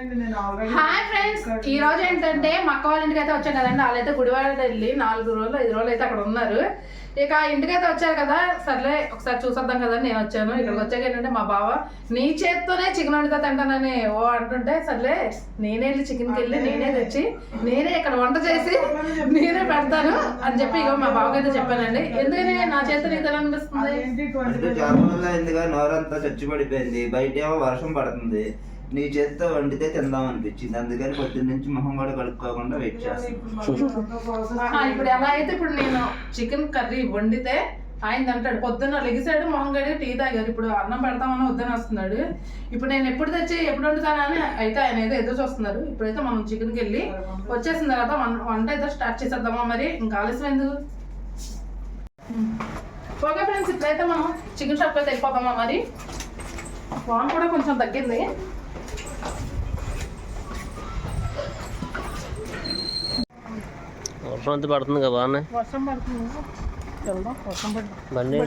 Hi friends ఈ రోజు ఏంటంటే మా అక్క వాళ్ళ ఇంటికి అయితే వచ్చాం కదండి. వాళ్ళైతే గుడివాడ వెళ్ళి నాలుగు రోజులు ఐదు రోజులు అయితే అక్కడ ఉన్నారు. ఇక ఇంటికి అయితే వచ్చారు కదా. సర్లే ఒకసారి చూసొద్దాం కదా నేను వచ్చాను. ఇక్కడికి వచ్చాక ఏంటంటే మా బావ నీ చేత్తోనే చికెన్ వండితే తింటానని ఓ అంటుంటే సర్లే నేనే వెళ్ళి చికెన్కి వెళ్ళి నేనే తెచ్చి నేనే ఇక్కడ వంట చేసి నేనే పెడతాను అని చెప్పి ఇక మా బావకి అయితే చెప్పానండి. ఎందుకని నా చేత నీకు ఎలా అనిపిస్తుంది? అంటే చాలా రోజులు అయిందిగా నోరంతా చచ్చి పడిపోయింది బయట ఏమో వర్షం పడుతుంది. నీ చేతితో వండితే తిందాం అనిపించింది. అందుకని పొద్దున్న నుంచి మొహం కూడా కడుక్కోకుండా వెయిట్ చేస్తాను ఇప్పుడు ఎలా అయితే ఇప్పుడు నేను చికెన్ కర్రీ వండితే ఆయన అంటాడు. పొద్దున్న లెగిసాడు మొహం గడి టీ తాగారు ఇప్పుడు అన్నం పెడతామని వద్దని వస్తున్నాడు. ఇప్పుడు నేను ఎప్పుడు తెచ్చి ఎప్పుడు వండుతానని అయితే ఆయన అయితే ఎదురు చూస్తున్నారు. ఇప్పుడైతే మనం చికెన్కి వెళ్ళి వచ్చేసిన తర్వాత వంట అయితే స్టార్ట్ చేసేద్దామా మరి? ఇంకా ఆలస్యం ఎందుకు? ఓకే ఫ్రెండ్స్ ఇప్పుడైతే మనం చికెన్ షాప్ అయితే వెళ్ళిపోతామా మరి? వాన్ కూడా కొంచెం తగ్గింది. వర్షం అంతా పడుతుంది కదా బాగానే వర్షం పడుతుంది. వెళ్దాం వర్షం పడుతుంది బండి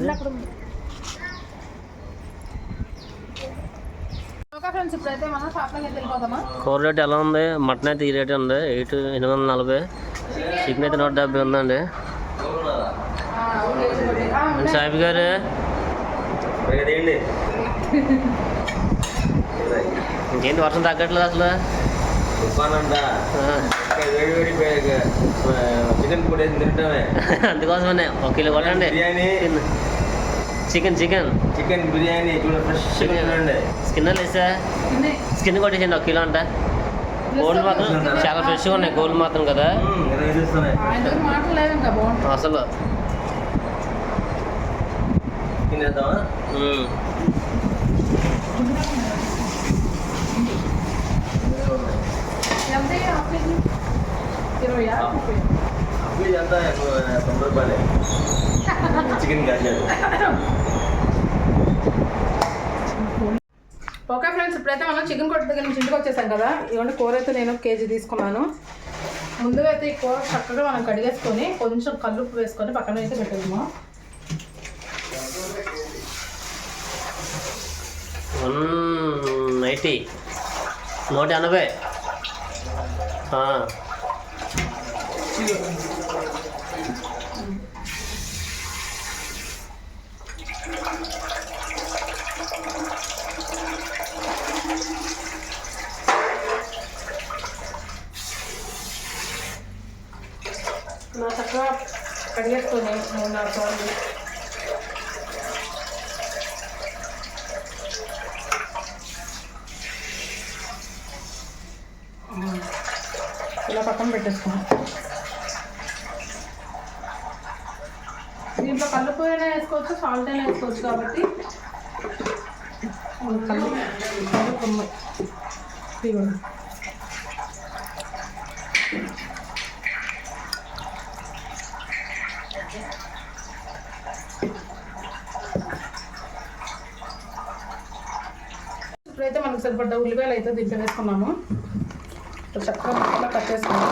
కూర రేట్ ఎలా ఉంది? మటన్ అయితే ఈ రేట్ ఉంది. ఎయిట్ ఎనిమిది వందల నలభై. చికెన్ అయితే నూట డెబ్బై ఉందండి. సాహిబ్ గారు? ఇంకేంటి వర్షం తగ్గట్లేదు అసలు? చికెన్ కూడా తింటామే అందుకోసమనే ఒక కిలో కొట్టండి. Biryani. Chicken. Chicken chicken. Biryani చూడ ఫ్రెష్ స్కిన్ ఇన్ని స్కిన్ కొట్టేసండి ఒక కిలో అంట. గోల్డ్ మాత్రం చాలా ఫ్రెష్గా ఉన్నాయి గోల్డ్ మాత్రం కదా. అసలు. తినేద్దామా? తొంభై రూపాయలే చికెన్ ఓకే ఫ్రెండ్స్ ఇప్పుడైతే మనం చికెన్ కొట్టు దగ్గర నుంచి ఇంటికి వచ్చేసాం కదా ఇవ్వండి కూర అయితే నేను కేజీ తీసుకున్నాను. ముందుగా అయితే ఈ కూర చక్కగా మనం కడిగేసుకొని కొంచెం కల్లుప్పు వేసుకొని పక్కన అయితే పెట్టేద్దాము నైంటీ నూట ఎనభై ఆ, ఇలా చక్కగా కడిగేసుకొని మూడు నాలుగు సార్లు ఇలా పక్కన పెట్టేసుకున్నాం దీంట్లో కల్లుపు అయినా వేసుకోవచ్చు సాల్ట్ అయినా వేసుకోవచ్చు కాబట్టి. ఇప్పుడైతే మనకు సరిపడ్డ ఉల్లిపాయలు అయితే దీంట్లో వేసుకున్నాము చక్కగా కట్ చేసుకున్నాం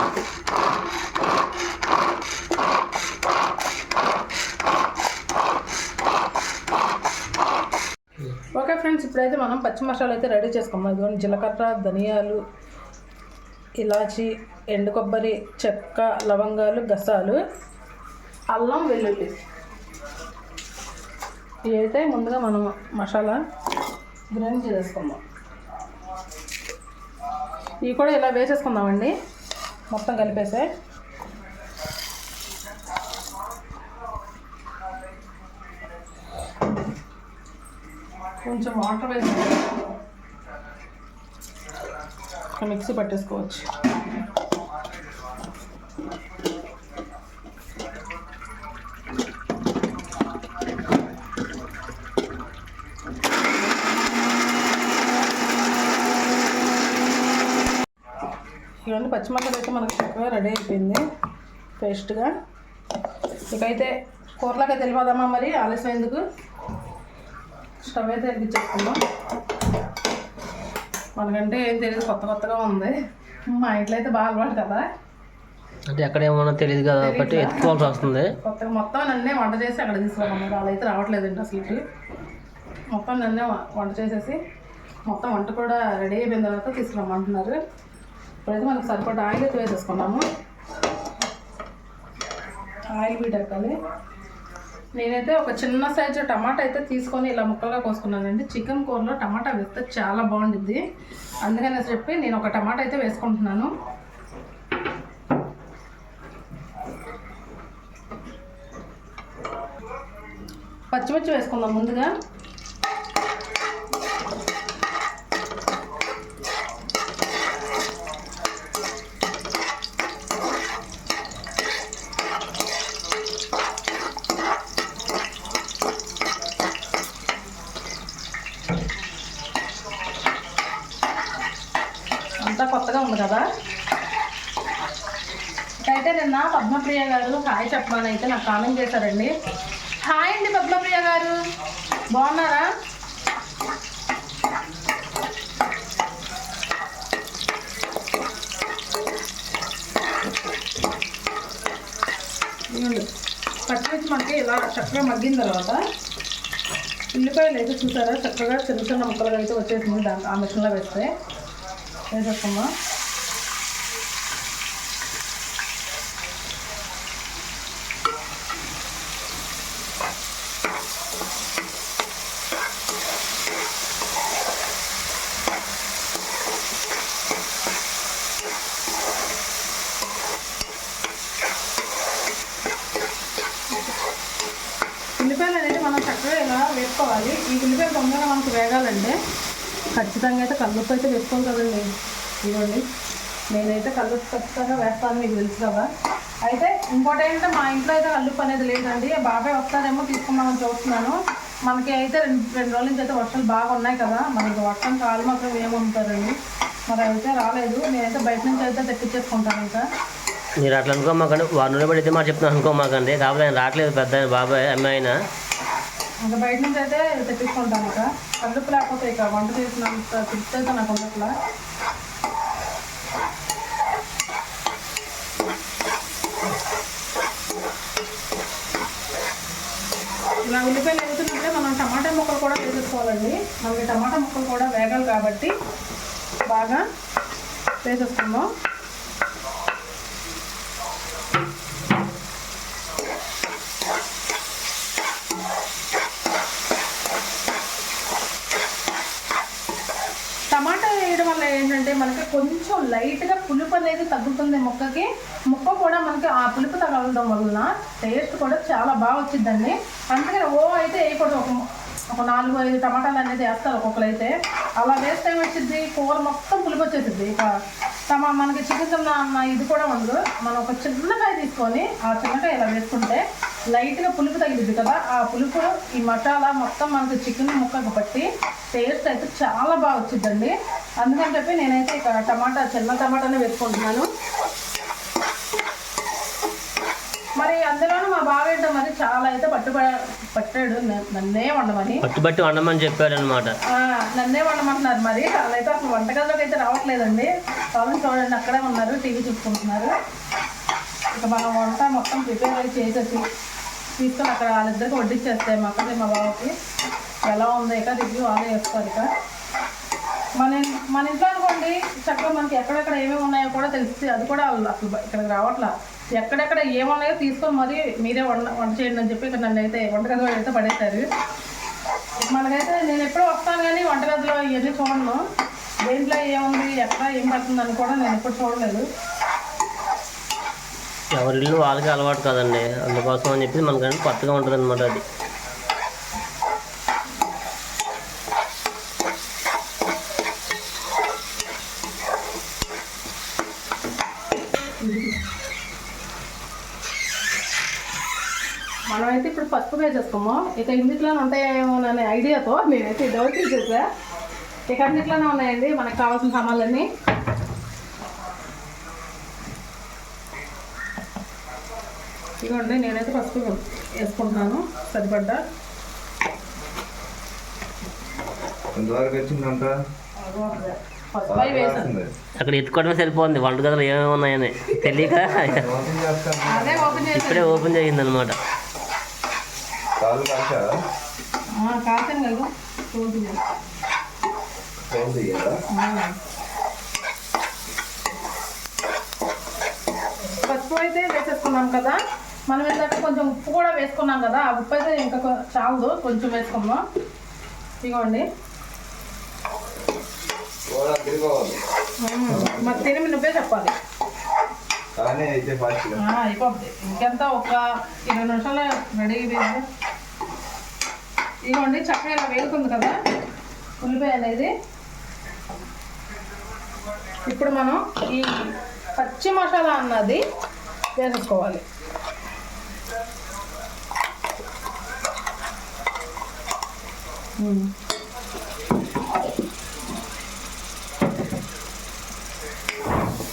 ఓకే ఫ్రెండ్స్ ఇప్పుడైతే మనం పచ్చి మసాలా అయితే రెడీ చేసుకున్నాం. ఇదిగోండి జీలకర్ర ధనియాలు ఇలాచి ఎండు కొబ్బరి చెక్క లవంగాలు గసాలు అల్లం వెల్లుల్లి. ఇవి అయితే ముందుగా మనం మసాలా గ్రైండ్ చేసుకుందాం ఇవి కూడా ఇలా వేసేసుకుందామండి. మొత్తం కలిపేసే. కొంచెం వాటర్ వేసి మిక్సీ పట్టేసుకోవచ్చు. ఇవన్నీ పచ్చిమిరపకాయలు అయితే మనకు చక్కగా రెడీ అయిపోయింది. పేస్ట్గా ఇకైతే కూరలోకి అయితే మరి ఆలస్యం ఎందుకు? స్టవ్ అయితే వెలిగించేసుకుందాం మనకంటే ఏం తెలియదు కొత్త కొత్తగా ఉంది. మా ఇంట్లో అయితే బాగా అలవాటు కదా. అంటే ఎక్కడ ఏమన్నా తెలియదు కదా కాబట్టి ఎత్తుకోవాల్సి వస్తుంది. కొత్తగా మొత్తం నన్నే వంట చేసి అక్కడ తీసుకురామన్నారు వాళ్ళైతే రావట్లేదండి అసలు మొత్తం నన్నే వంట చేసేసి మొత్తం వంట కూడా రెడీ అయిపోయిన తర్వాత తీసుకురమ్మంటున్నారు. ఇప్పుడైతే మనకు సరిపడా ఆయిల్ అయితే వేసేసుకున్నాము ఆయిల్ వీటెక్కాలి నేనైతే ఒక చిన్న సైజు టమాటా అయితే తీసుకొని ఇలా ముక్కలుగా కోసుకున్నానండి. చికెన్ కూరలో టమాటా వేస్తే చాలా బాగుంటుంది అందుకని చెప్పి నేను ఒక టమాటా అయితే వేసుకుంటున్నాను. పచ్చిమిర్చి వేసుకుందాం ముందుగా అంతా కొత్తగా ఉంది కదా అయితే నిన్న పద్మప్రియ గారు హాయ్ చెప్పమని అయితే నాకు కామెంట్ చేశారండి. హాయ్ అండి పద్మప్రియ గారు. బాగున్నారా? పచ్చిమిర్చి మనకి ఇలా చక్కగా మగ్గిన తర్వాత ఉల్లిపాయలు అయితే చూసారా? చక్కగా చిన్న చిన్న ముక్కలుగా అయితే వచ్చేసింది. దాంట్లో ఆ మిషన్లో వేస్తే. వేసేస్తామా ఉల్లిపాయలు అనేది మనం చక్కగా ఇలా వేసుకోవాలి ఈ ఉల్లిపాయ తొందరగా మనకు వేగాలండి ఖచ్చితంగా అయితే కల్లుప్పు అయితే వేసుకోవాలి కదండి. ఇవ్వండి నేనైతే కల్లుప్పు ఖచ్చితంగా వేస్తాను మీకు తెలుసు కదా. అయితే ఇంకోటి ఏంటంటే మా ఇంట్లో అయితే కల్లుప్పు అనేది లేదండి. బాబాయ్ వస్తారేమో తీసుకుందామని చూస్తున్నాను. మనకి అయితే రెండు రెండు రోజుల నుంచి అయితే వర్షాలు బాగా ఉన్నాయి కదా. మనకి వర్షం కాలు మాత్రం ఏమమ్ముతారండి మరి అయితే రాలేదు. నేనైతే బయట నుంచి అయితే తెప్పించేసుకుంటాను ఇంకా. మీరు అట్లా అనుకోమాకండి. వారు నుండి పడితే మాట చెప్తున్నాను అనుకోమాకండి. కాకపోతే ఆయన రావట్లేదు పెద్ద బాబాయ్ అమ్మాయి అయినా ఇంకా బయట నుంచి అయితే తెప్పించుకుంటాను ఇక కల్లుపు లేకపోతే ఇక వంట చేసినంత తృప్తి అయితే నాకు ఉండట్లా. ఇలా ఉల్లిపాయలు వేగుతున్నప్పుడే మనం టమాటా ముక్కలు కూడా వేసేసుకోవాలండి. మనకి టమాటా ముక్కలు కూడా వేగాలి కాబట్టి బాగా వేసేసుకుందాం టమాటా వేయడం అంటే మనకి కొంచెం లైట్గా పులుపు అనేది తగ్గుతుంది మొక్కకి. ముక్క కూడా మనకి ఆ పులుపు తగలడం వలన టేస్ట్ కూడా చాలా బాగా వచ్చిందండి. అందుకని ఓ అయితే వేయకూడదు ఒక ఒక నాలుగు ఐదు టమాటాలు అనేది వేస్తారు ఒక్కొక్కరు అయితే. అలా వేస్తే ఏమొచ్చింది కూర మొత్తం పులుపు వచ్చేసింది ఇక తమ మనకి చికెన్ అన్న ఇది కూడా ఉండదు మనం ఒక చిన్నకాయ తీసుకొని ఆ చిన్నకాయ ఇలా వేసుకుంటే లైట్గా పులుపు తగిలింది కదా ఆ పులుపు ఈ మసాలా మొత్తం మనకి చికెన్ ముక్కకు పట్టి టేస్ట్ అయితే చాలా బాగా వచ్చిందండి. అందుకని చెప్పి నేనైతే ఇక టమాటా చిన్న టమాటానే వేసుకుంటున్నాను. మరి అందులోనూ మా బావ ఏంటో మరి చాలా అయితే పట్టు పట్టాడు నన్నే వండమని. పట్టుబట్టి వండమని చెప్పాడు అనమాట నన్నే వండమంటున్నారు మరి. వాళ్ళైతే అసలు వంటగదిలోకి అయితే రావట్లేదండి. వాళ్ళు చూడండి అక్కడే ఉన్నారు టీవీ చూసుకుంటున్నారు. ఇక మనం వంట మొత్తం ప్రిపేర్ చేసేసి తీసుకొని అక్కడ వాళ్ళిద్దరికి వడ్డించేస్తాయి మా అక్కడే మా బావకి. ఎలా ఉందో ఇక? రివ్యూ వాళ్ళే చేస్తారు ఇక. మన మన ఇంట్లో అనుకోండి చక్కగా మనకి ఎక్కడెక్కడ ఏమేమి ఉన్నాయో కూడా తెలుస్తుంది అది కూడా వాళ్ళు అసలు ఇక్కడికి రావట్లా. ఎక్కడెక్కడ ఏమున్నాయో తీసుకొని మరి మీరే వంట వంట చేయండి అని చెప్పి ఇక్కడ నన్ను అయితే వంటగదిలో అయితే పడేశారు. మనకైతే నేను ఎప్పుడూ వస్తాను కానీ వంటగదిలో ఇవన్నీ చూడను. దేంట్లో ఏముంది ఎక్కడ ఏం పడుతుంది అని కూడా నేను ఎప్పుడు చూడలేదు. ఎవరి ఇల్లు వాళ్ళకి అలవాటు కదండి. అందుకోసం అని చెప్పి మనకంటే కొత్తగా ఉంటుంది అనమాట అది. మనమైతే ఇప్పుడు పసుపు వేసేస్తాము. ఇక ఇందులోనే ఉంటాయేమో అనే ఐడియాతో నేనైతే డౌట్ చేసా. ఇక అన్నిట్లోనే ఉన్నాయండి. మనకు కావాల్సిన సామాన్లన్నీ. ఇదిగోండి నేనైతే పసుపు వేసుకుంటున్నాను సరిపడ్డా? ఎంతవరకు వచ్చిందంట? అక్కడ ఎత్తుకోవడమే సరిపోతుంది. వంటగదిలో ఏమేమి ఉన్నాయని తెలియక ఇప్పుడే ఓపెన్ సౌండ్ తీయాలా పసుపు అయితే వేసేసుకున్నాం కదా. మనం ఇందాక కొంచెం ఉప్పు కూడా వేసుకున్నాం కదా ఆ ఉప్పు అయితే ఇంకా చాలదు కొంచెం వేసుకుందాం. ఇదిగోండి మరి తిరిగి నువ్వే చెప్పాలి. అయిపోద్ది. ఇంకెంత ఒక ఇరవై నిమిషాలు రెడీ ఇదిగోండి చక్కగా ఇలా వేగుతుంది కదా. ఉల్లిపాయ అనేది ఇప్పుడు మనం ఈ పచ్చి మసాలా అన్నది వేసుకోవాలి.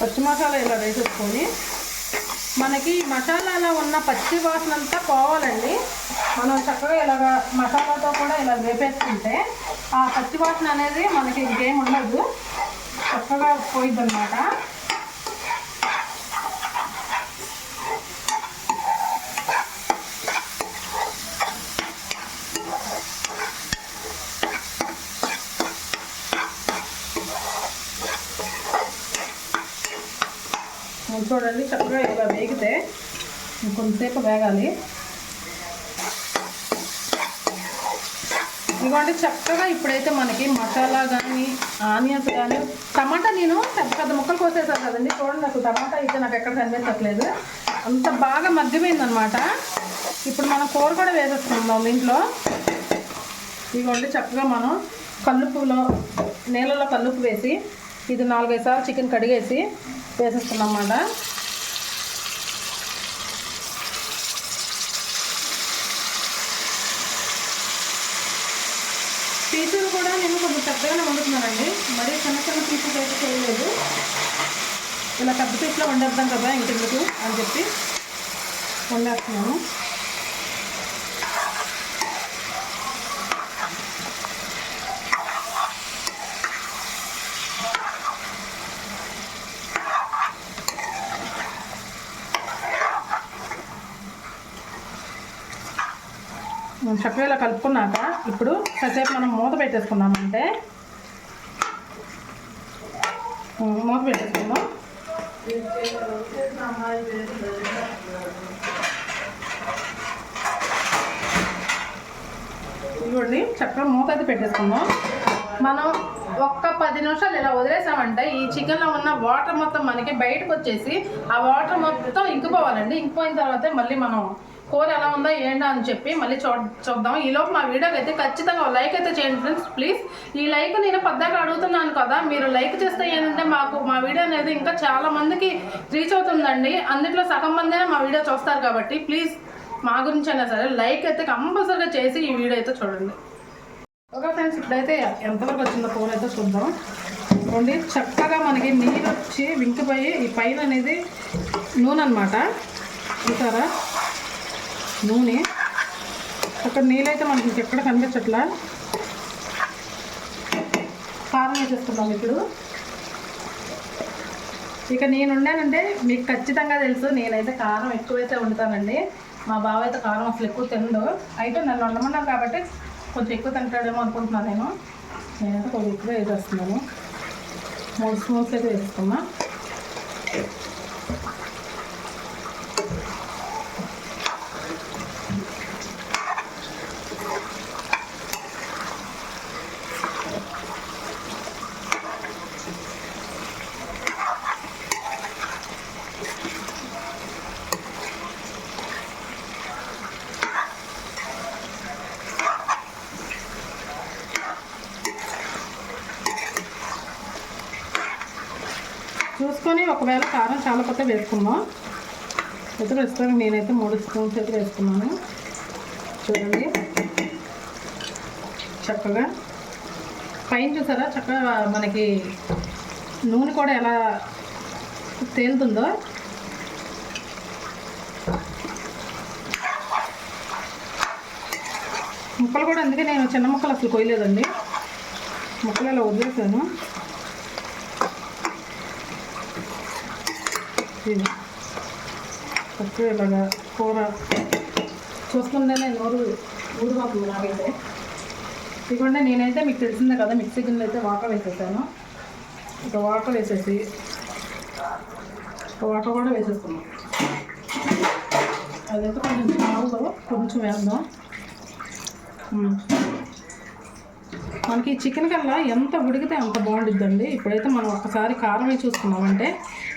పచ్చి మసాలా ఇలా వేసేసుకొని మనకి మసాలాలో ఉన్న పచ్చి వాసన అంతా పోవాలండి. మనం చక్కగా ఇలాగ మసాలాతో కూడా ఇలా వేపేసుకుంటే ఆ పచ్చి వాసన అనేది మనకి ఇంకేం ఉండదు. చక్కగా పోయిద్ది చూడండి చక్కగా ఇలా వేగితే కొంతసేపు వేగాలి. ఇదిగోండి చక్కగా ఇప్పుడైతే మనకి మసాలా కానీ ఆనియన్స్ కానీ టమాటా నేను పెద్ద పెద్ద ముక్కలు కోసేసాను కదండి. చూడండి నాకు టమాటా అయితే నాకు ఎక్కడ కనిపించట్లేదు. అంత బాగా మగ్గిపోయిందనమాట. ఇప్పుడు మనం కూర కూడా వేసేసుకుందాం దీంట్లో. ఇదిగోండి చక్కగా మనం కల్లుపులో నీళ్ళలో కల్లుపు వేసి ఇది నాలుగైదు సార్లు చికెన్ కడిగేసి వేసేస్తున్నాం అన్నమాట పీసులు కూడా నేను కొంచెం పెద్దగానే వండుతున్నానండి. మరీ చిన్న చిన్న పీసులు అయితే చేయలేదు. ఇలా పెద్ద పీసులో వండేద్దాం కదా ఇంకెందుకు అని చెప్పి వండేస్తున్నాను. చక్కగా ఇలా కలుపుకున్నాక ఇప్పుడు కాసేపు మనం మూత పెట్టేసుకున్నామంటే మూత పెట్టేసుకుందాం. ఇదిగోండి చక్కగా మూత అయితే పెట్టేసుకుందాం. మనం ఒక్క పది నిమిషాలు ఇలా వదిలేసామంటే ఈ చికెన్లో ఉన్న వాటర్ మొత్తం మనకి బయటకు వచ్చేసి ఆ వాటర్ మొత్తం ఇంకిపోవాలండి. ఇంకిపోయిన తర్వాత మళ్ళీ మనం కూర ఎలా ఉందో ఏంటో అని చెప్పి మళ్ళీ చూ చూద్దాం. ఈలోపు మా వీడియోకి అయితే ఖచ్చితంగా లైక్ అయితే చేయండి ఫ్రెండ్స్ ప్లీజ్. ఈ లైక్ నేను పద్దాక అడుగుతున్నాను కదా మీరు లైక్ చేస్తే ఏంటంటే మాకు మా వీడియో అనేది ఇంకా చాలా మందికి రీచ్ అవుతుందండి. అందులో సగం మందే మా వీడియో చూస్తారు కాబట్టి ప్లీజ్. మా గురించి అయినా సరే లైక్ అయితే కంపల్సరీగా చేసి ఈ వీడియో అయితే చూడండి. ఓకే ఫ్రెండ్స్ ఇప్పుడైతే ఎంతవరకు వచ్చిందో కూర అయితే చూద్దాం. చూడండి చక్కగా మనకి నీరు వచ్చి వింకిపోయి ఈ పైన అనేది నూనె అనమాట చూసారా? నూనె. అక్కడ నీళ్ళైతే మనకి ఎక్కడ కనిపించట్లా? కారం వేసేస్తున్నాం ఇప్పుడు. ఇక నేను ఉండానంటే మీకు ఖచ్చితంగా తెలుసు నేనైతే కారం ఎక్కువైతే వండుతానండి. మా బావ అయితే కారం అసలు ఎక్కువ తినడు. అయితే నన్ను వండమన్నాను కాబట్టి కొంచెం ఎక్కువ తింటాడేమో అనుకుంటున్నాను నేను. నేనైతే కొంచెం ఎక్కువ వేసేస్తున్నాను. మూడు స్పూన్స్ అయితే వేసుకున్నా. చూసుకొని ఒకవేళ కారం చాలా కొత్త వేసుకుందాం అయితే ప్రస్తుతానికి నేనైతే మూడు స్పూన్స్ అయితే వేసుకున్నాను. చూడండి. చక్కగా. పైన చూసారా? చక్కగా మనకి నూనె కూడా ఎలా తేలుతుందో. ముక్కలు కూడా అందుకే నేను చిన్న ముక్కలు అసలు కొయ్యలేదండి. ముక్కలు ఇలా వదిలేసాను. ఇది చక్కగా ఇలాగా కూర చూస్తుంటేనే నోరు ఊరిపోతుంది నాకైతే. ఇదిగోండి నేనైతే మీకు తెలిసిందే కదా మిక్సీ గిన్నెలు అయితే వాటర్ వేసేసాను. ఇక వాటర్ వేసేసి వాటర్ కూడా వేసేస్తున్నాం అదైతే కొంచెం చాలు కొంచెం వేద్దాం. మనకి చికెన్ కల్లా ఎంత ఉడికితే అంత బాగుంటుందండి ఇప్పుడైతే మనం ఒకసారి కారం వేసి చూసుకున్నామంటే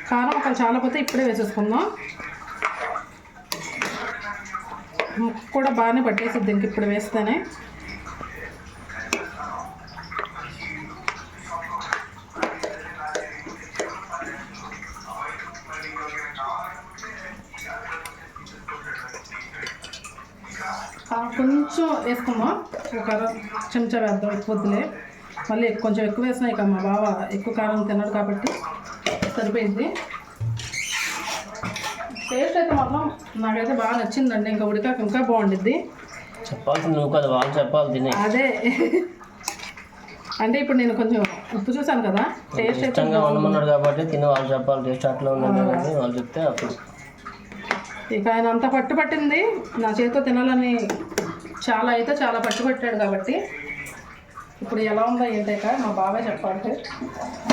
కారం ఒక చాలా పోతే ఇప్పుడే వేసేసుకుందాం. ముక్క కూడా బాగానే పట్టేసిద్ది ఇంక ఇప్పుడు వేస్తేనే. కొంచెం వేసుకుందాం. ఒక చెంచా వేద్దాం ఎక్కువ వద్దులే. మళ్ళీ కొంచెం ఎక్కువ వేసినాయి కమ్మా మా బావ ఎక్కువ కారం తిన్నాడు కాబట్టి. సరిపోయింది. టేస్ట్ అయితే మాత్రం నాకైతే బాగా నచ్చిందండి. ఇంకా ఉడికాక ఇంకా బాగుండిద్ది. చెప్పాల్సింది నువ్వు కదా వాళ్ళు చెప్పాలి తిని. అదే. అంటే ఇప్పుడు నేను కొంచెం ఉప్పు చూసాను కదా టేస్ట్ అయితే ఇష్టంగా ఉండమన్నాడు కాబట్టి తిని వాళ్ళు చెప్పాలి టేస్ట్ అట్లా కానీ వాళ్ళు చెప్తే అప్పుడు. ఇక ఆయన అంత పట్టు పట్టింది నా చేతితో తినాలని చాలా అయితే చాలా పట్టు పట్టాడు కాబట్టి. ఇప్పుడు ఎలా ఉందో ఏంటంటే మా బాబాయ్ చెప్పాలి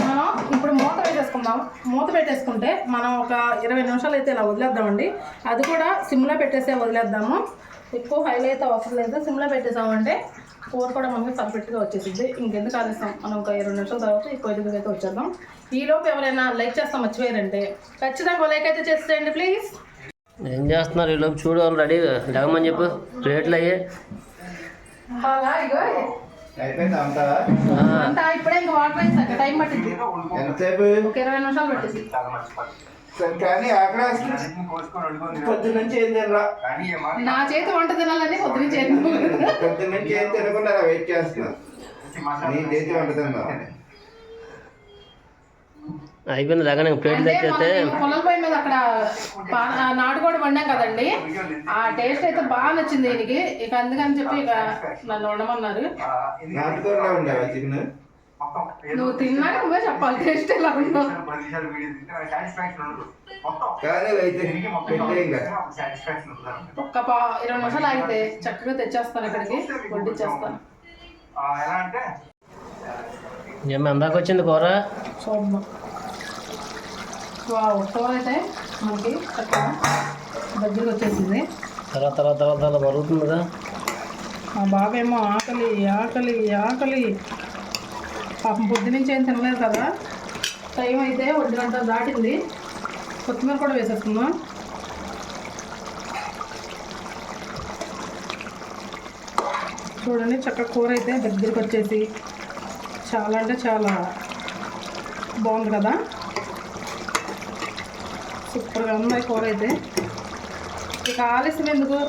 మనం ఇప్పుడు మూత పెట్టేసుకుందాం. మూత పెట్టేసుకుంటే మనం ఒక ఇరవై నిమిషాలు అయితే ఇలా వదిలేద్దామండి. అది కూడా సిమ్లో పెట్టేసే వదిలేద్దాము. ఎక్కువ హైలో అయితే అవసరం లేదు. సిమ్లో పెట్టేసామంటే కూర కూడా మనకి పర్ఫెక్ట్గా వచ్చేసింది ఇంకెందుకు ఆలస్యం? మనం ఒక ఇరవై నిమిషాల తర్వాత ఈ పొయ్యి అయితే వచ్చేద్దాం. ఈలోపు ఎవరైనా లైక్ చేస్తాం మర్చిపోయారంటే ఖచ్చితంగా లైక్ అయితే చేసేయండి ప్లీజ్. ఏం చేస్తున్నారు? ఈలోపు చూడు రెడీ చెప్పు. రేట్లు అయ్యే. అయిపోయింది అంతా? అంతా ఇప్పుడే ఇంకా వాటర్ టైం పట్టింది. ఎంతసేపు? ఒక ఇరవై నిమిషాలు పట్టింది. సరే కానీ అక్కడ పొద్దు నుంచి ఏం తినరా? నా చేతి వంట తినాలని పొద్దున చేయను పొద్దు నుంచి ఏం తినకుండా వెయిట్ చేస్తున్నా. నీ చేతి వంట తిందా అయిపోయింది ప్లేట్ అంటే తెచ్చేస్తే మనం మేము పొలం పొయ్యి మీద అక్కడ నాటుకోడి వండాం కదండి. ఆ టేస్ట్ అయితే బాగా నచ్చింది దీనికి. ఇక అందుకని చెప్పి ఇక నన్ను వండమన్నారు. నువ్వు తిన్నాక నువ్వే చెప్పాలి టేస్ట్ ఎలా ఉందో. ఒక్క పా ఇరవై నిమిషాలు ఆగితే చక్కగా తెచ్చేస్తాను ఇక్కడికి. వడ్డిచ్చేస్తాను. ఏమి అందాక వచ్చింది కూర? చూద్దాం కూర అయితే మనకి చక్కగా దగ్గరికి వచ్చేసింది. తర్వాత తర్వాత తర్వాత మరుగుతుందిగా మా బాబేమో ఆకలి ఆకలి ఆకలి. పాపం పొద్దు నుంచి ఏం తినలేదు కదా. టైం అయితే ఒంటి గంట దాటింది. కొత్తిమీర కూడా వేసేస్తున్నాం చూడండి చక్కగా కూర అయితే దగ్గరికి వచ్చేసి చాలా అంటే చాలా బాగుంది కదా. సూపర్గా ఉన్నాయి కూర అయితే. ఇక ఆలస్యం ఎందుకు?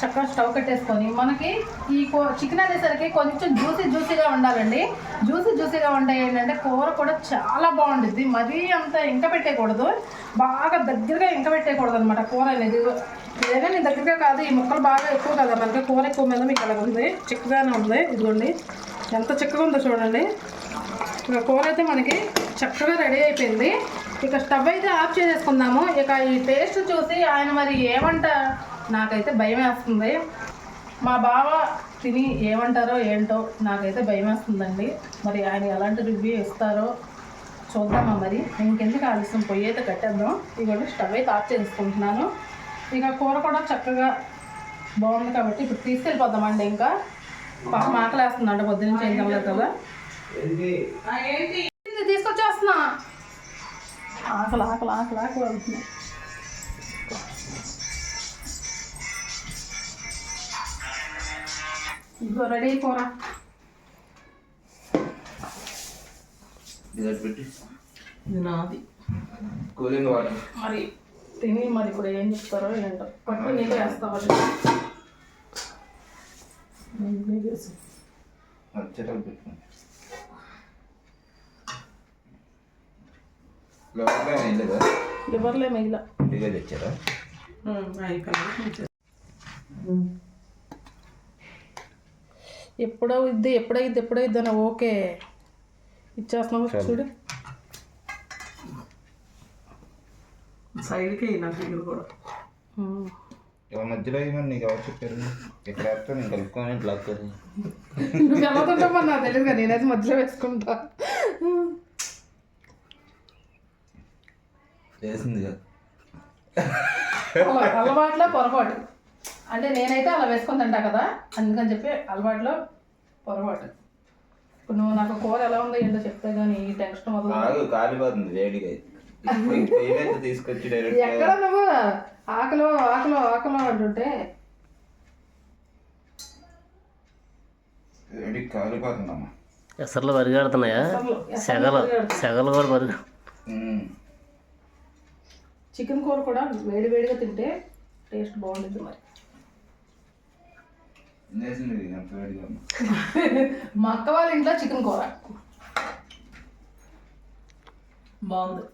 చక్కగా స్టవ్ కట్టేసుకొని మనకి ఈ కో చికెన్ అనేసరికి కొంచెం జ్యూసీ జ్యూసీగా ఉండాలండి. జ్యూసీ జ్యూసీగా ఉండే ఏంటంటే కూర కూడా చాలా బాగుంటుంది మరీ అంత ఇంక పెట్టేయకూడదు. బాగా దగ్గరగా ఇంక పెట్టేయకూడదు అనమాట కూర అనేది. ఏదైనా నేను దగ్గరగా కాదు ఈ ముక్కలు బాగా ఎక్కువ కదా మనకి కూర ఎక్కువ మీద మీకు అలా ఉంది. చిక్కగానే ఉంది. ఇదిగోండి. ఎంత చిక్కగా ఉందో చూడండి. ఇక కూర అయితే మనకి చక్కగా రెడీ అయిపోయింది. ఇక స్టవ్ అయితే ఆఫ్ చేసేసుకుందాము. ఇక ఈ టేస్ట్ చూసి ఆయన మరి ఏమంట? నాకైతే భయం వేస్తుంది. మా బావ తిని ఏమంటారో ఏంటో నాకైతే భయం వేస్తుందండి. మరి ఆయన ఎలాంటి రివ్యూ ఇస్తారో చూద్దామా మరి. ఇంకెందుకు ఆలస్యం? పొయ్యి అయితే కట్టేద్దాం. ఇదిగోండి స్టవ్ అయితే ఆఫ్ చేసుకుంటున్నాను ఇక కూర కూడా చక్కగా బాగుంది కాబట్టి ఇప్పుడు తీసుకెళ్ళిపోదామండి ఇంకా. పాప ఆకలేస్తుందండి పొద్దున్న తినలేదు కదా. తీసుకొచ్చేస్తున్నా. ఆకలి ఆకలి ఆకలి ఆకలి వెళ్తున్నా ఇదిగో రెడీ ఇది ఇది నాది. కూలింగ్ వాటర్ మరి తిని మరి ఇప్పుడు ఏం చెప్తారో ఏంటో. పట్టు నీళ్ళు వేస్తావాలి నెయ్యి వేసి. వచ్చేటప్పుడు పెట్టుకోండి లోపల వెళ్ళదా లివర్లే మిగిల ఇంటిగా తెచ్చారా ఎప్పుడో ఇద్ది ఎప్పుడైద్ది ఎప్పుడైద్ది అని ఓకే ఇచ్చేస్తున్నావు చూడు సైడ్కి నాకు ఇది కూడా మధ్యలో ఏమన్నా నీకు ఎవరు చెప్పారు ఇక్కడ వేస్తే నేను కలుపుకొని బ్లాక్ నువ్వు ఎలా నాకు తెలియదు కానీ నేనైతే మధ్యలో వేసుకుంటా వేసింది అలవాట్లో పొరపాటు. అంటే నేనైతే అలా వేసుకొని తింటా కదా అందుకని చెప్పి అలవాట్లో పొరపాటు. ఇప్పుడు నువ్వు నాకు కూర ఎలా ఉందో ఏంటో చెప్తే కానీ ఈ టెన్షన్ మొదలు కాలిపోతుంది వేడిగా తీసుకొచ్చి డైరెక్ట్ ఎక్కడ నువ్వు? ఆకలో ఆకలో ఆకలో అంటుంటే. వేడి కాలిపోతుందమ్మా. ఎసర్లు పరిగెడుతున్నాయా సెగలు సెగలు కూడా పరిగె ఉమ్. చికెన్ కూర కూడా వేడి వేడిగా తింటే టేస్ట్ బాగుంటుంది మరి. మా అక్క వాళ్ళ ఇంట్లో చికెన్ కూర. బాగుంది.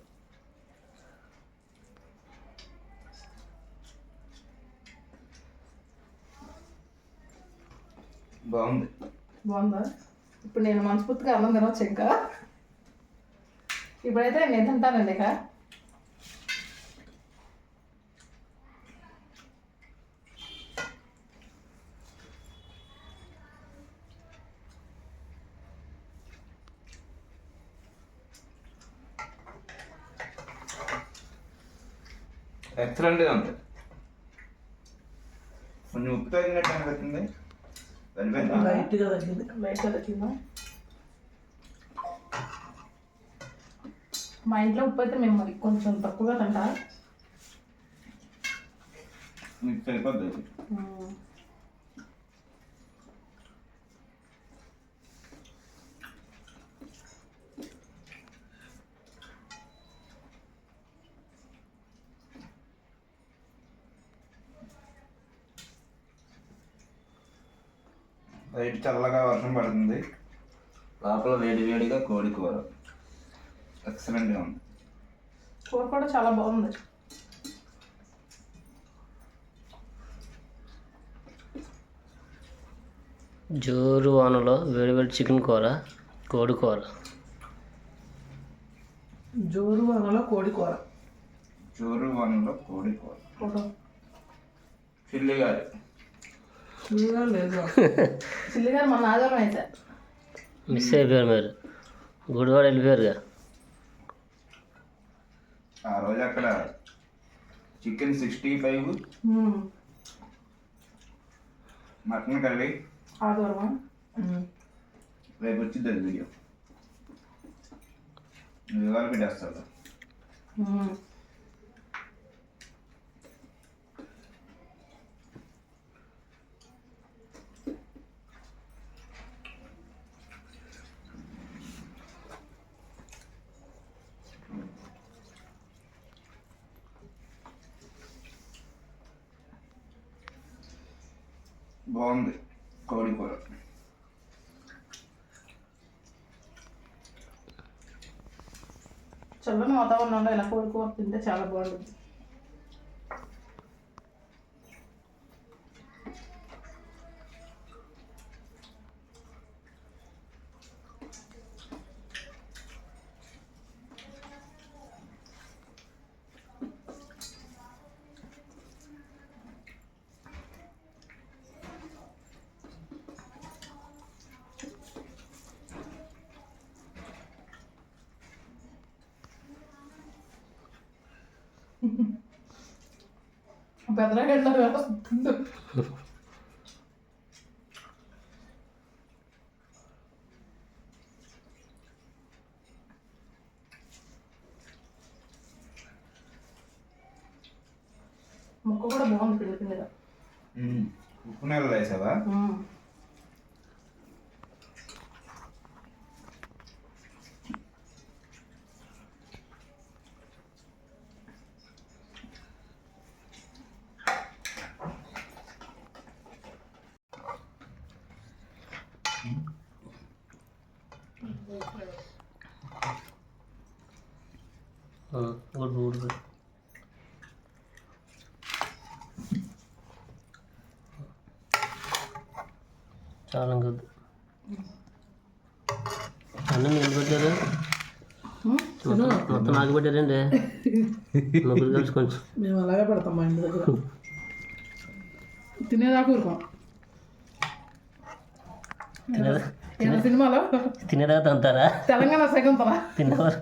బాగుంది. బాగుందా? ఇప్పుడు నేను మనస్ఫూర్తిగా అన్నం తినవచ్చు ఇంకా? ఇప్పుడైతే నేను తింటానండి ఇక. ఎక్సలెంట్గా ఉంది కొంచెం ఉప్పు తగినట్టు అనిపిస్తుంది. సరిపోయిందా లైట్గా తగ్గింది. లైట్గా తగ్గిందా? మా ఇంట్లో ఉప్పు అయితే మేము మరి కొంచెం తక్కువగా తింటా. మీకు సరిపోద్ది బయట చల్లగా వర్షం పడుతుంది. లోపల వేడి వేడిగా కోడి కూర. ఎక్సలెంట్గా ఉంది. కూర కూడా చాలా బాగుంది. జోరు వానలో వేడివేడి చికెన్ కూర కోడి కూర. జోరు వనలో కోడి కూర. చోరు వనలో కోడి కూర. ఫోటో చిల్లి గారి చిల్లిగా లేదు చిల్లిగా మన ఆధారం అయితే మిస్ అయిపోయారు మీరు. గుడివాడ వెళ్ళిపోయారుగా. ఆ రోజు అక్కడ chicken sixty five. Mutton curry. రేపు వచ్చింది అది వీడియో. వివరాలు పెట్టేస్తాడు ఉమ్. బాగుంది కోడి కూర చల్లని వాతావరణంలో ఇలా కోడి కూర తింటే చాలా బాగుంటుంది. para గుడ్ గుడ్ గుడ్ చాలా గుడ్ అన్నీ నీళ్ళు పెట్టారు ఉమ్. మొత్తం మొత్తం నాకు పెట్టారండి ముగ్గురు కలిసి కొంచెం మేము అలాగే పెడతాం మా ఇంటి దగ్గర తినేదాకా ఊరుకోం తినేదా ఏదో సినిమాలో తినేదాకా తంతారా తెలంగాణ శకుంతల తినేవారు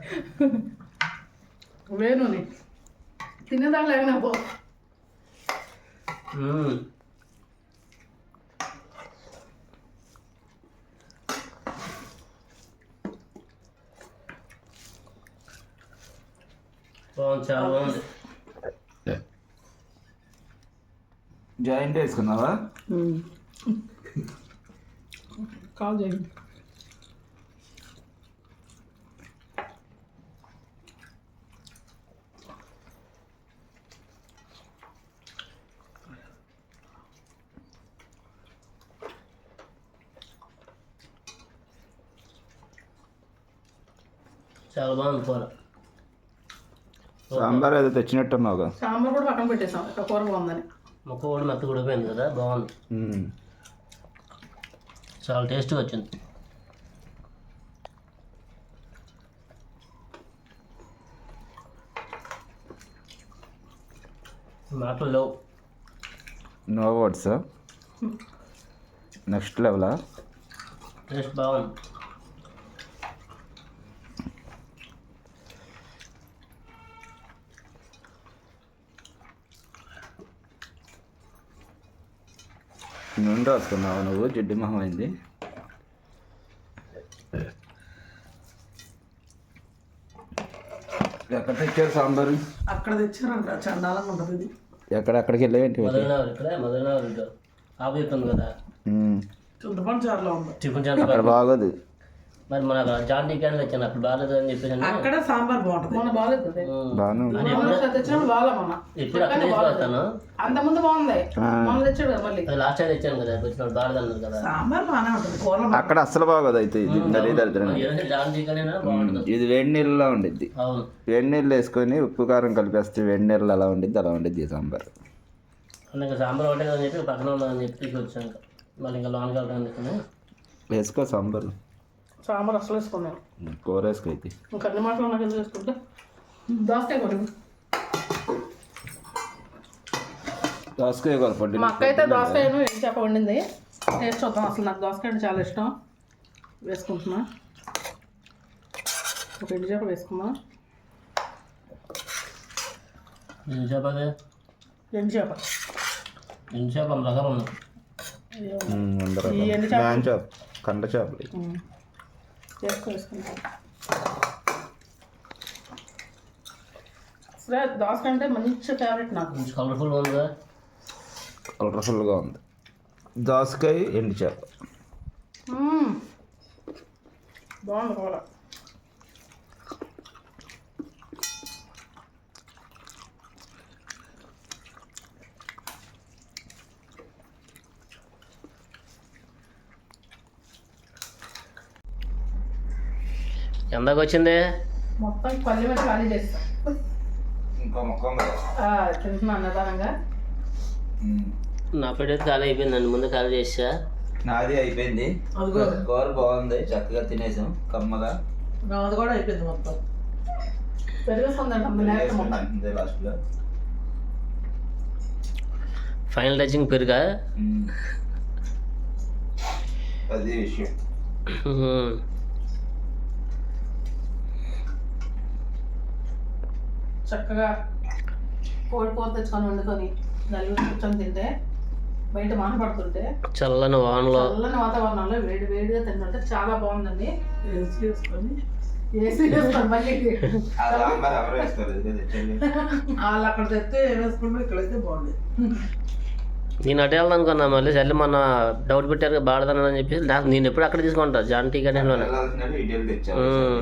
వేణుని తినేదాకా లేకనా పో మ్మ్. బాగుంది చాలా బాగుంది జాయింట్ వేసుకున్నావా కాల్ చేయండి చాలా బాగుంది కూర. సాంబార్ ఏదో తెచ్చినట్టున్నావుగా సాంబార్ కూడా పక్కన పెట్టేసాం. ఇక్కడ కూర బాగుందని. ముక్క కూడా మెత్త ఉడిపోయింది కదా బాగుంది. చాలా టేస్ట్గా వచ్చింది. మాటలు లేవు. నో వర్డ్స్ నెక్స్ట్ లెవెలా టేస్ట్ బాగుంది. నుండి రాసుకున్నావా నువ్వు జిడ్డు మొహం అయింది ఎక్కడ తెచ్చారు సాంబారు? అక్కడ తెచ్చారంట. చండాలంగా ఉంటుంది ఇది. ఇక్కడ ఆపు చెప్తుంది కదా. చింతపండు చారులో ఉంది. అక్కడ బాగోదు. మరి మన జాన్ టీకాన్ని తెచ్చాను అక్కడ బాగాలేదు అని చెప్పేసి అక్కడ సాంబార్ బాగుంటుంది. మన బాగాలేదు ఎప్పుడు అక్కడ తీసుకొస్తాను అంత ముందు బాగుంది. ఆ. మొన్న తెచ్చాడు కదా మళ్ళీ. లాస్ట్ టైం తెచ్చాను కదా వచ్చినప్పుడు బాగాలేదు అన్నారు కదా. సాంబార్ బాగానే ఉంటుంది. అక్కడ అస్సలు బాగోదు అయితే ఇది మరీ దరిద్రం ఇది వేడి నీళ్ళలో ఉండిద్ది. అవును. వేడి నీళ్ళు వేసుకొని ఉప్పు కారం కలిపేస్తే వేడి నీళ్ళు ఎలా ఉండిద్ది అలా ఉండిద్ది ఈ సాంబార్. సాంబార్ ఒకటే కదా అని చెప్పి పక్కన ఉన్నదని చెప్పి ఇంకా. మళ్ళీ ఇంకా వెళ్తాను అందుకని వేసుకో సాంబార్. సాంబార్ అసలు వేసుకున్నాను కూర వేసుకో అయితే. ఇంకా అన్ని మాటలు నాకు ఎందుకు వేసుకుంటే దోసకాయ కూర దోసకాయ కూర పొడి మా అక్క అయితే దోసకాయను ఏం చేప వండింది? టేస్ట్ చూద్దాం. అసలు నాకు దోసకాయ అంటే చాలా ఇష్టం. వేసుకుంటున్నా. ఒక ఎండు చేప వేసుకుందాం. ఏం చేపది ఎండు చేప ఏం చేప రకాలు ఉన్నాయి ఈ ఎండు చేప చేప. కండ చేపలు. వేసుకో వేసుకుంటాం దోసకాయ అంటే మంచి ఫేవరెట్ నాకు. కలర్ఫుల్గా ఉందా కలర్ఫుల్గా ఉంది. దోసకాయ ఎండు చేప. బాగుంది కూర ఎందాక వచ్చింది మొత్తం పల్లె మీద ఖాళీ చేస్తాం. ఇంకో మొక్క ఆ, తింటున్నా అన్నదానంగా. నా పెట్టి ఖాళీ అయిపోయిందండి ముందు ఖాళీ చేసా నాది అయిపోయింది. కూర బాగుంది చక్కగా తినేసాం కమ్మగా. నాది కూడా అయిపోయింది మొత్తం. పెరుగుతుందండి లాస్ట్లో. ఫైనల్ టచింగ్ పెరుగా? అది విషయం. చక్కగా కోడి కూర తెచ్చుకొని వండుకొని నలుగురు కూర్చొని తింటే బయట వాన పడుతుంటే చల్లని వానలో. చల్లని వాతావరణంలో వేడి వేడిగా తింటుంటే చాలా బాగుందండి. ఏసీ వేసుకొని. ఏసీ వేసుకొని మళ్ళీ వాళ్ళు అక్కడ తెస్తే వేసుకుంటే ఇక్కడైతే నేను అటే వెళ్దాం అనుకున్నా మళ్ళీ సర్లే మొన్న డౌట్ పెట్టారు బాడదని చెప్పి నాకు నేను ఎప్పుడు అక్కడ తీసుకుంటా జాన్ టీ గార్డెన్లోనే.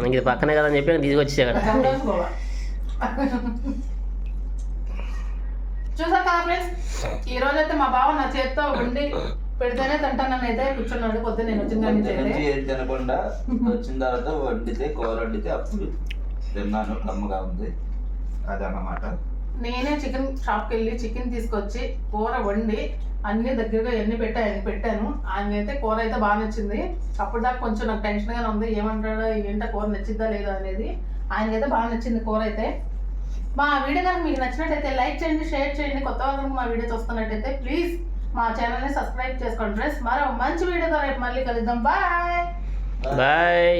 ఇంక ఇది పక్కనే కదా అని చెప్పి తీసుకొచ్చేసా అక్కడ. చూసారు కదా ఫ్రెండ్స్ ఈ రోజు అయితే మా బావ నా చేత్తో వండి పెడితేనే తింటానని అయితే కూర్చున్నాడు పొద్దున్న నేను చేయలే ఏం తినకుండా వచ్చిన తర్వాత వండితే కూర వండితే అప్పుడు తిన్నాను కమ్మగా ఉంది. అదన్నమాట. నేనే చికెన్ షాప్కి వెళ్ళి చికెన్ తీసుకొచ్చి కూర వండి అన్ని దగ్గరగా ఎన్ని పెట్టా ఎన్ని పెట్టాను. ఆయన అయితే కూర అయితే బాగా నచ్చింది. అప్పుడు దాకా కొంచెం నాకు టెన్షన్గానే ఉంది. ఏమంటాడో ఏంటో కూర నచ్చిద్దా లేదా అనేది. ఆయనకైతే బాగా నచ్చింది కూర అయితే. మా వీడియో కనుక మీకు నచ్చినట్టయితే లైక్ చేయండి షేర్ చేయండి. కొత్త వాళ్ళకి మా వీడియో చూస్తున్నట్టయితే ప్లీజ్ మా ఛానల్ని సబ్స్క్రైబ్ చేసుకోండి. ఫ్రెండ్స్ మరో మంచి వీడియోతో రేపు మళ్ళీ కలుద్దాం. బాయ్. బాయ్.